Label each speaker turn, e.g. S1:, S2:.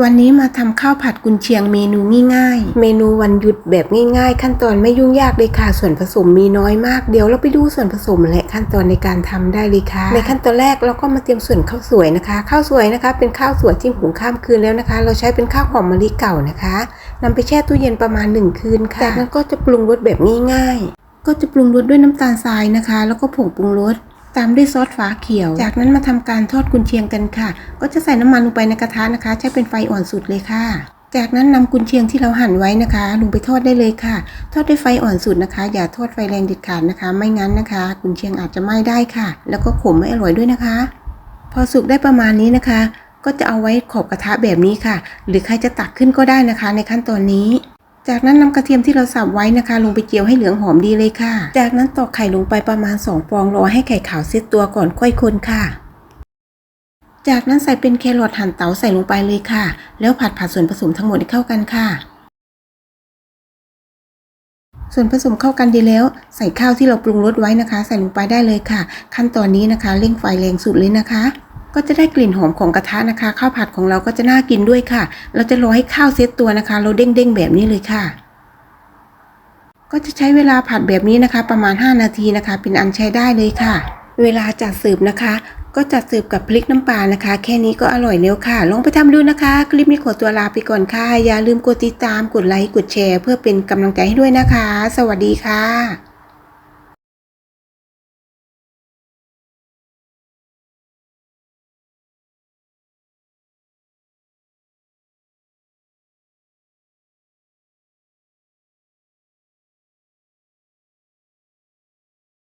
S1: วันนี้มาทำข้าวผัดกุนเชียงเมนูง่ายๆ เมนูวันหยุดแบบง่ายๆ ขั้นตอนไม่ยุ่งยากเลยค่ะ ส่วนผสมมีน้อยมาก เดี๋ยวเราไปดูส่วนผสมและขั้นตอนในการทำได้เลยค่ะ ในขั้นตอนแรกเราก็มาเตรียมส่วนข้าวสวยนะคะ ข้าวสวยนะคะ เป็นข้าวสวยที่หุงข้ามคืนแล้วนะคะ เราใช้เป็นข้าวหอมมะลิเก่านะคะนำไปแช่ตู้เย็นประมาณ 1 คืนค่ะ จากนั้นก็จะปรุงรสแบบง่ายๆ ก็จะปรุงรสด้วยน้ำตาลทรายนะคะ แล้วก็ผงปรุงรส ตามด้วยซอสฟ้าเขียว จากนั้นมาทำการทอดกุนเชียงกันค่ะ ก็จะใส่น้ำมันลงไปในกระทะนะคะ ใช้เป็นไฟอ่อนสุดเลยค่ะ จากนั้นนำกุนเชียงที่เราหั่นไว้นะคะ ลงไปทอดได้เลยค่ะ ทอดด้วยไฟอ่อนสุดนะคะ อย่าทอดไฟแรงเด็ดขาดนะคะ ไม่งั้นนะคะ กุนเชียงอาจจะไหม้ได้ค่ะ แล้วก็ขมไม่อร่อยด้วยนะคะ พอสุกได้ประมาณนี้นะคะ ก็จะเอาไว้ขอบกระทะแบบนี้ค่ะ หรือใครจะตักขึ้นก็ได้นะคะ ในขั้นตอนนี้ จากนั้นนำกระเทียมที่เราสับไว้นะคะ ลงไปเจียวให้เหลืองหอมดีเลยค่ะ จากนั้นตอกไข่ลงไปประมาณ 2 ฟองรอให้ไข่ขาวเซตตัวก่อนค่อยคนค่ะ จากนั้นใส่เป็นแครอทหั่นเต๋าใส่ลงไปเลยค่ะ แล้วผัดผัดส่วนผสมทั้งหมดให้เข้ากันค่ะ ส่วนผสมเข้ากันดีแล้ว ใส่ข้าวที่เราปรุงรสไว้นะคะ ใส่ลงไปได้เลยค่ะ ขั้นตอนนี้นะคะเร่งไฟแรงสุดเลยนะคะ ก็จะได้กลิ่นหอมของกระทะนะคะ ข้าวผัดของเราก็จะน่ากินด้วยค่ะ เราจะรอให้ข้าวเซตตัวนะคะ เราเด้งๆแบบนี้เลยค่ะ ก็จะใช้เวลาผัดแบบนี้นะคะ ประมาณ 5 นาทีนะคะ เป็นอันใช้ได้เลยค่ะ เวลาจัดเสิร์ฟนะคะ ก็จัดเสิร์ฟกับพริกน้ำปลานะคะ แค่นี้ก็อร่อยแล้วค่ะ ลองไปทำดูนะคะ คลิปนี้ขอตัวลาไปก่อนค่ะ อย่าลืมกดติดตาม กดไลค์ กดแชร์ เพื่อเป็นกำลังใจให้ด้วยนะคะ สวัสดีค่ะ